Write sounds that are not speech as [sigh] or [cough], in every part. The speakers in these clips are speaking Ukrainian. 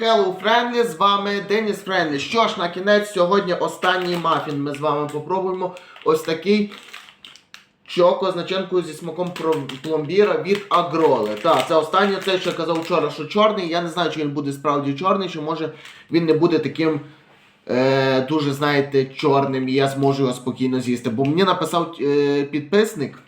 Hello, Friendly, з вами Деніс Френлі. Що ж, на кінець сьогодні останній мафін ми з вами попробуємо. Ось такий чоко з зі смаком пломбіра від Агроли. Так, це останнє, це що я казав вчора, що чорний. Я не знаю, чи він буде справді чорний, чи може він не буде таким е, дуже, знаєте, чорним, і я зможу його спокійно з'їсти. Бо мені написав е, підписник.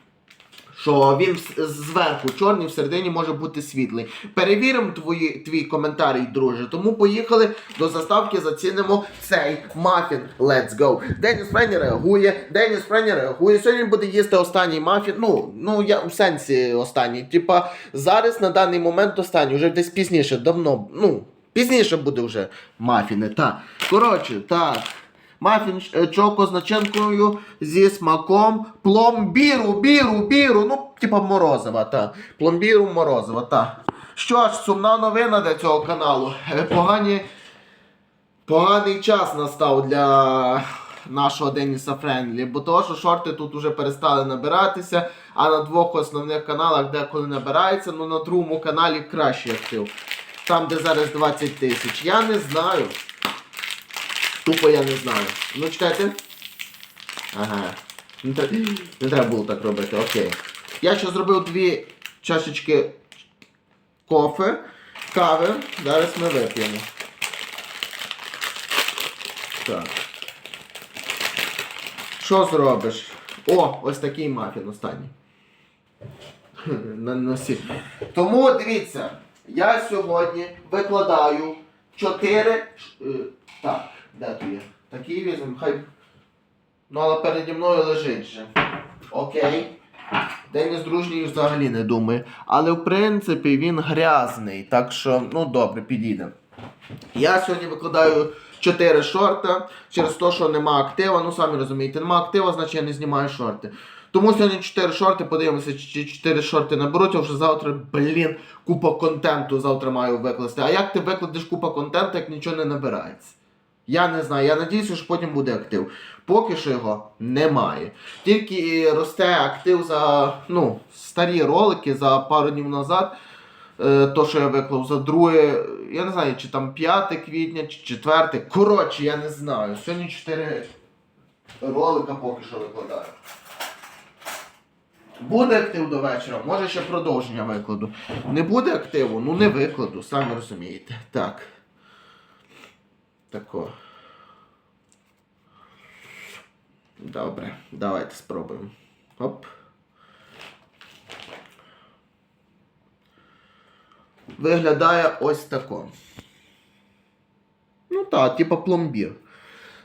Що він зверху чорний, всередині може бути світлий. Перевіримо твої, твій коментарій, друже. Тому поїхали до заставки, зацінимо цей мафін. Let's go. Деніс Френі реагує. Деніс Френі реагує. Сьогодні буде їсти останній мафін. Ну, ну я в сенсі останній. Типа, зараз на даний момент останній, вже десь пізніше, давно. Ну, пізніше буде вже мафіни. Так. Коротше, так. Мафін е, чоко з начинкою зі смаком пломбіру, біру, біру, ну, типа морозива, та. Пломбіру морозива, та. Що ж, сумна новина для цього каналу. Е, Погані, поганий час настав для нашого Деніса Френлі, бо того, що шорти тут уже перестали набиратися, а на двох основних каналах деколи набирається, ну на другому каналі кращий актив. Там, де зараз 20 тисяч. Я не знаю. Тупо я не знаю. Ну чекайте. Ага. Не треба, не треба було так робити, окей. Я ще зробив дві чашечки кофе, кави. Зараз ми вип'ємо. Так. Що зробиш? О, ось такий мафін останній. На носі. Тому дивіться, я сьогодні викладаю 4. Так, де тут є? Такий візьмемо, хай. Ну, але переді мною лежить же. Окей. Деніс дружній взагалі не думає. Але в принципі він грязний. Так що, ну добре, підійде. Я сьогодні викладаю 4 шорта через те, що нема актива. Ну самі розумієте, нема актива, значить я не знімаю шорти. Тому сьогодні 4 шорти, подивимося, чи 4 шорти наберуть, а вже завтра, блін, купа контенту завтра маю викласти. А як ти викладеш купа контенту, як нічого не набирається? Я не знаю, я надіюся, що потім буде актив. Поки що його немає. Тільки росте актив за ну, старі ролики за пару днів назад. Е, то, що я виклав за друге, я не знаю, чи там 5 квітня, чи 4. Коротше, я не знаю. Сьогодні 4 ролика поки що викладаю. Буде актив до вечора, може ще продовження викладу. Не буде активу, ну не викладу, самі розумієте. Так. Тако. Добре, давайте спробуємо. Оп. Виглядає ось тако. Ну так, типа пломбір.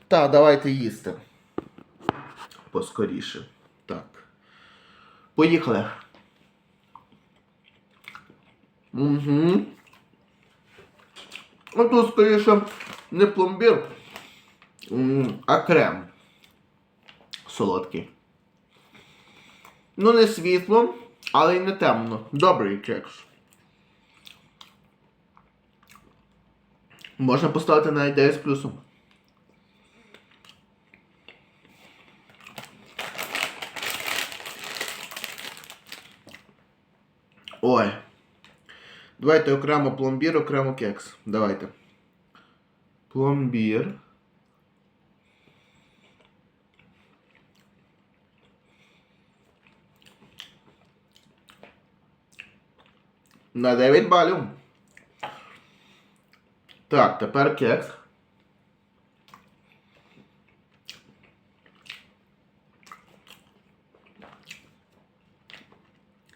Так, давайте їсти. Поскоріше. Так. Поїхали. Угу. Ну тут скоріше не пломбір, а крем. Солодкий. Ну, не світло, але й не темно. Добрий кекс. Можна поставити на ідею з плюсом. Ой. Давайте окремо пломбір, окремо кекс. Давайте. Пломбір. На 9 балів. Так, тепер кекс.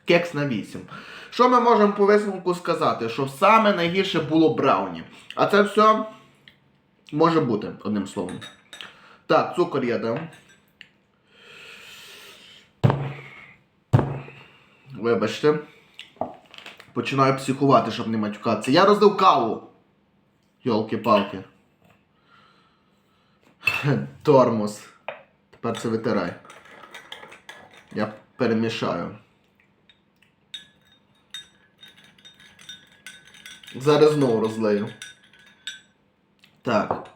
Кекс на 8. Що ми можемо по висновку сказати? Що саме найгірше було брауні. А це все може бути, одним словом. Так, цукор я дам. Вибачте. Починаю психувати, щоб не матюкатися. Я роздав каву. Йолки-палки. Тормоз. Тепер це витирай. Я перемішаю. Зараз знову розлию. Так.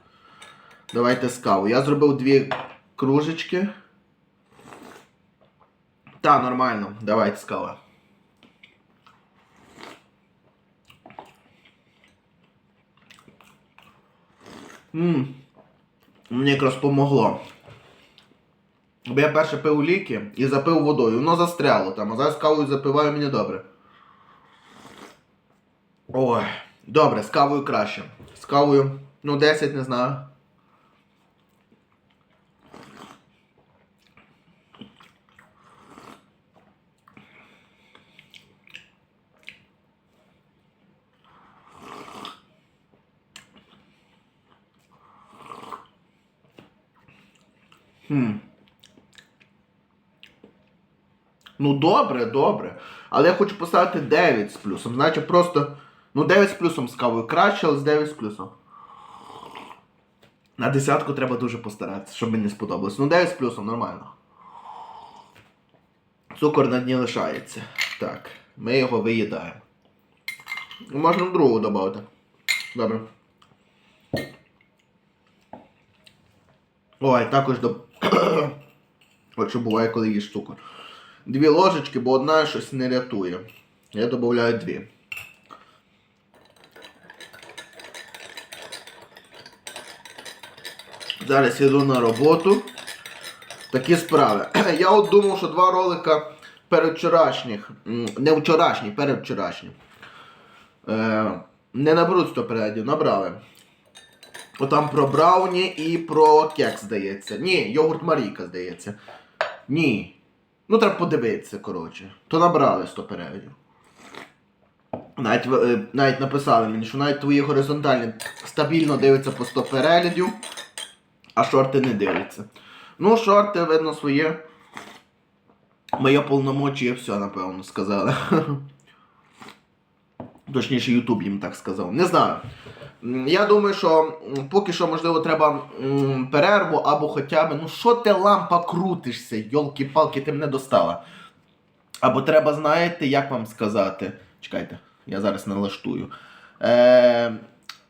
Давайте з каву. Я зробив дві кружечки. Та, нормально. Давайте з кави. Ммм. Мені якраз помогло. Бо я перше пив ліки і запив водою. Воно застряло там, а зараз кавою запиваю мені добре. Ой, добре, з кавою краще. З кавою, ну 10, не знаю. Хм. Ну добре, добре. Але я хочу поставити 9 з плюсом. Значить просто. Ну 9 з плюсом з кавою краще, але з 9 з плюсом. На десятку треба дуже постаратися, щоб мені сподобалось. Ну 9 з плюсом нормально. Цукор на дні лишається. Так, ми його виїдаємо. Можна другу додати. Добре. Ой, також до. [coughs] От буває, коли їш цукор. Дві ложечки, бо одна щось не рятує. Я додаю дві. Зараз йду на роботу. Такі справи. [clears throat] Я от думав, що два ролика передвчорашніх, не вчорашні, передвчорашні. Е, не наберуть 100 переглядів, набрали. Отам про Брауні і про кекс, здається. Ні, йогурт Марійка, здається. Ні. Ну, треба подивитися, коротше. То набрали 100 переглядів. Навіть, е, навіть написали мені, що навіть твої горизонтальні стабільно дивляться по 100 переглядів, а шорти не дивляться. Ну, шорти, видно, своє. Моє повномочіє все, напевно, сказали. [laughs] Точніше, Ютуб їм так сказав. Не знаю. Я думаю, що поки що, можливо, треба м, перерву або хоча б. Ну що ти лампа крутишся, йолки-палки, ти мене достала. Або треба, знаєте, як вам сказати. Чекайте, я зараз налаштую. Е,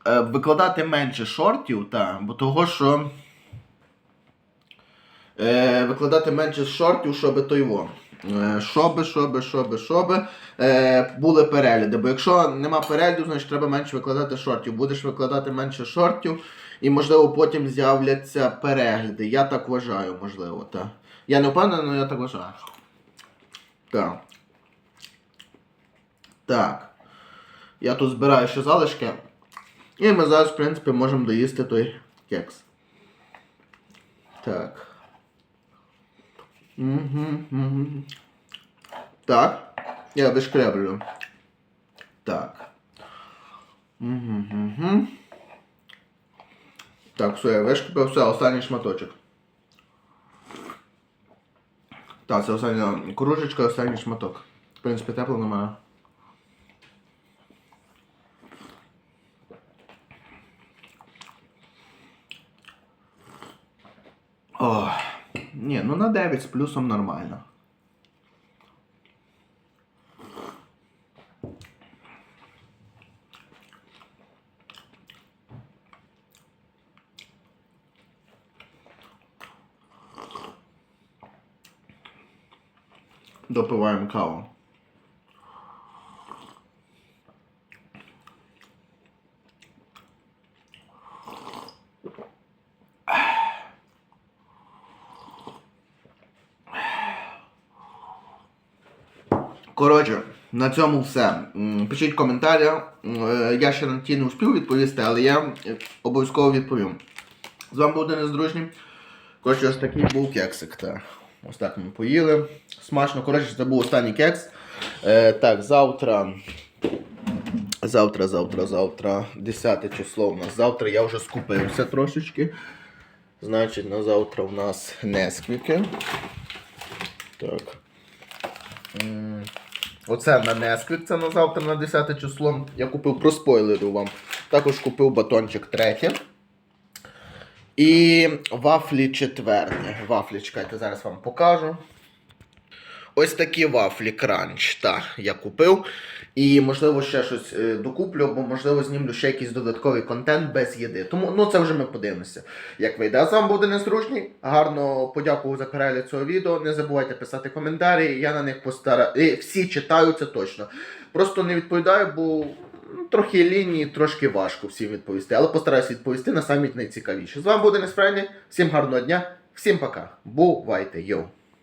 е, викладати менше шортів, та, бо того, що. Е, викладати менше шортів, щоб то його. Е, щоби, щоби, щоби, щоби е, були перегляди. Бо якщо нема перегляду, значить треба менше викладати шортів. Будеш викладати менше шортів, і можливо потім з'являться перегляди. Я так вважаю, можливо, так. Я не впевнений, але я так вважаю. Так. Так. Я тут збираю ще залишки. І ми зараз, в принципі, можемо доїсти той кекс. Так. Угу, угу. Так. Я вишкреблю. Так. Угу. Так, все, я вишкребив, все, останній шматочок. Так, це остання кружечка, останній шматок. В принципі, тепло немає. Ох. Ні, ну на 9 з плюсом нормально. Допиваємо каву. Коротше, на цьому все. Пишіть коментарі. Е, Я ще на ті не успів відповісти, але я е, обов'язково відповім. З вами був Денис. Коротше, ось такий був кексик. Та. Ось так ми поїли. Смачно. Коротше, це був останній кекс. Е, так, завтра. Завтра, завтра, завтра. 10 число у нас. Завтра я вже скупився трошечки. Значить, на завтра у нас Несквіки. Так. Оце на Несквік, це на завтра на 10 число. Я купив про спойлерів вам. Також купив батончик третє. І вафлі четверте. Вафлі, чекайте, зараз вам покажу. Ось такі вафлі кранч. Так, я купив. І можливо ще щось е, докуплю, або можливо знімлю ще якийсь додатковий контент без їди. Тому ну це вже ми подивимося, як вийде. З вами був Денис Ручний. Гарно подякував за перегляд цього відео. Не забувайте писати коментарі. Я на них постара... І всі читаю це точно. Просто не відповідаю, бо Ну, Трохи лінії, трошки важко всім відповісти, але постараюсь відповісти на самі найцікавіші. З вами буде Несправді. Всім гарного дня, всім пока. Бувайте, йоу!